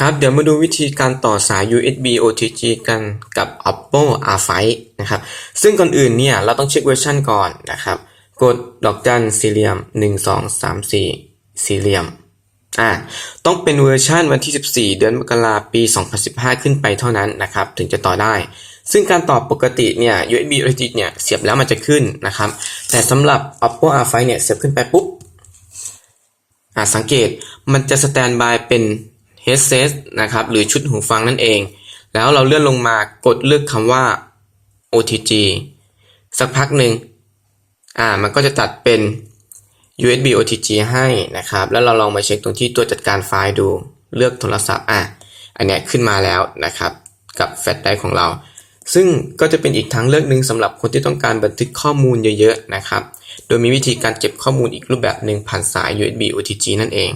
ครับ เดี๋ยวมาดูวิธีการต่อสาย USB OTG กันกับ Oppo R5 นะครับ ซึ่งก่อนอื่นเนี่ยเราต้องเช็คเวอร์ชันก่อนนะครับ กดดอกจันสี่เหลี่ยม 1 2 3 4 สี่เหลี่ยม อ่า ต้องเป็นเวอร์ชันวันที่ 14 เดือนมกราปี 2015 ขึ้นไปเท่านั้นนะครับ ถึงจะต่อได้ ซึ่งการต่อปกติเนี่ย USB OTG เนี่ยเสียบแล้วมันจะขึ้นนะครับ แต่สำหรับ Oppo R5 เนี่ยเสียบขึ้นไปปุ๊บ อ่าสังเกตมันจะสแตนบายเป็น headset นะครับ หรือชุดหูฟังนั่นเอง แล้วเราเลื่อนลงมากดเลือกคำว่า OTG สักพักหนึ่งอ่า มันก็จะตัดเป็น USB OTG ให้นะครับ แล้วเราลองมาเช็คตรงที่ตัวจัดการไฟล์ดู เลือกโทรศัพท์อะ อันนี้ขึ้นมาแล้วนะครับ กับแฟลชไดร์ของเรา ซึ่งก็จะเป็นอีกทางเลือกหนึ่งสำหรับคนที่ต้องการบันทึกข้อมูลเยอะๆนะครับ โดยมีวิธีการเก็บข้อมูลอีกรูปแบบหนึ่งผ่านสาย USB OTG นั่นเอง